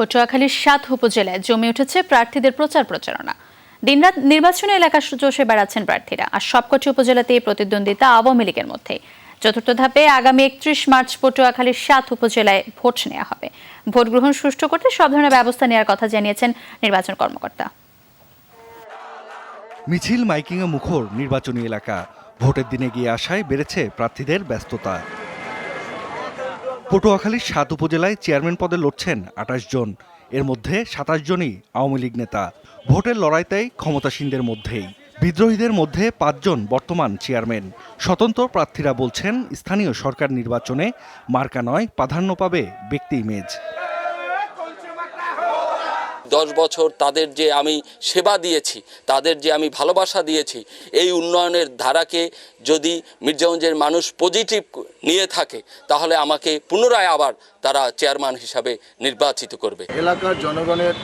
পটুয়াখালীর সাত উপজেলায় জমে উঠেছে প্রার্থীদের প্রচার প্রচারণা। দিনরাত নির্বাচনী এলাকা চষে বেড়াচ্ছেন প্রার্থীরা, আর সবকটি উপজেলাতেই প্রতিদ্বন্দ্বিতা আওয়ামী লীগের মধ্যে। চতুর্থ ধাপে আগামী একত্রিশ মার্চ পটুয়াখালীর সাত উপজেলায় ভোট নেওয়া হবে। ভোট গ্রহণ সুষ্ঠু করতে সব ধরনের ব্যবস্থা নেওয়ার কথা জানিয়েছেন নির্বাচন কর্মকর্তা। মিছিল মাইকিংয়ে মুখর নির্বাচনী এলাকা। ভোটের দিনে গিয়ে আসায় বেড়েছে প্রার্থীদের ব্যস্ততা। পটুয়াখালীর সাত উপজেলায় চেয়ারম্যান পদে লড়ছেন আঠাশ জন। এর মধ্যে সাতাশ জনই আওয়ামী লীগ নেতা। ভোটের লড়াইতেই ক্ষমতাসীনদের মধ্যেই। বিদ্রোহীদের মধ্যে পাঁচজন বর্তমান চেয়ারম্যান। স্বতন্ত্র প্রার্থীরা বলছেন, স্থানীয় সরকার নির্বাচনে মার্কা নয়, প্রাধান্য পাবে ব্যক্তি ইমেজ। দশ বছর তাদের যে আমি সেবা দিয়েছি তাদের যে আমি ভালোবাসা দিয়েছি এই উন্নয়নের ধারাকে যদি মির্জাগঞ্জের মানুষ পজিটিভ নিয়ে থাকে তাহলে আমাকে পুনরায় আবার তারা চেয়ারম্যান হিসাবে নির্বাচিত করবে। এলাকার জনগণের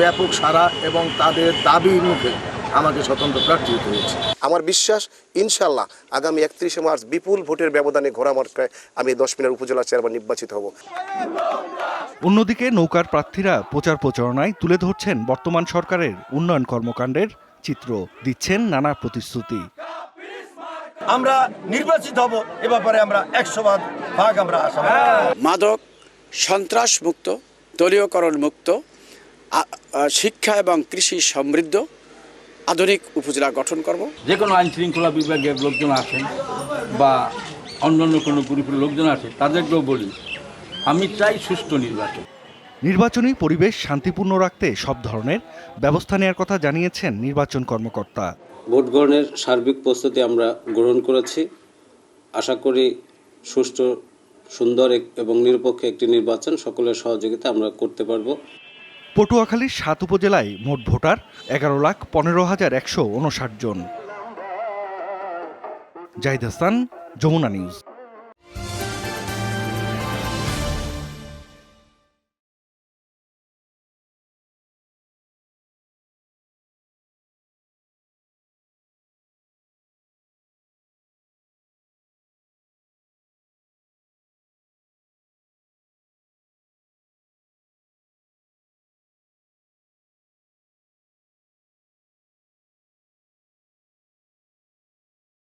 ব্যাপক সারা এবং তাদের দাবি মুখে আমাকে স্বতন্ত্র প্রার্থী হতে হয়েছে। আমার বিশ্বাস ইনশাল্লাহ আগামী একত্রিশে মার্চ বিপুল ভোটের ব্যবধানে ঘোড়া মার্কায় আমি দশ মিনার উপজেলা চেয়ারম্যান নির্বাচিত হব। অন্যদিকে নৌকার প্রার্থীরা প্রচার প্রচারণায় তুলে ধরছেন বর্তমান সরকারের উন্নয়ন কর্মকাণ্ডের চিত্র দিচ্ছেন নানা প্রতিশ্রুতি। আমরা নির্বাচিত হব এ ব্যাপারে আমরা একশো ভাগ আমরা আশা মাদক সন্ত্রাস মুক্ত দলীয়করণ মুক্ত শিক্ষা এবং কৃষি সমৃদ্ধ আধুনিক উপজেলা গঠন করব। যে কোনো আইন শৃঙ্খলা বিভাগের লোকজন আসেন বা অন্যান্য কোনো গ্রুপের লোকজন আসে তাদেরকেও বলি আমি চাই সুষ্ঠু নির্বাচন। নির্বাচনী পরিবেশ শান্তিপূর্ণ রাখতে সব ধরনের ব্যবস্থা নেওয়ার কথা জানিয়েছেন নির্বাচন কর্মকর্তা। ভোট গ্রহণের সার্বিক প্রস্তুতি আমরা গ্রহণ করেছি। আশা করি সুষ্ঠু সুন্দর এবং নিরপেক্ষ একটি নির্বাচন সকলের সহযোগিতা আমরা করতে পারব। পটুয়াখালীর সাত উপজেলায় মোট ভোটার এগারো লাখ পনেরো হাজার একশো উনষাট জন। জাহিদ হাসান যমুনা নিউজ।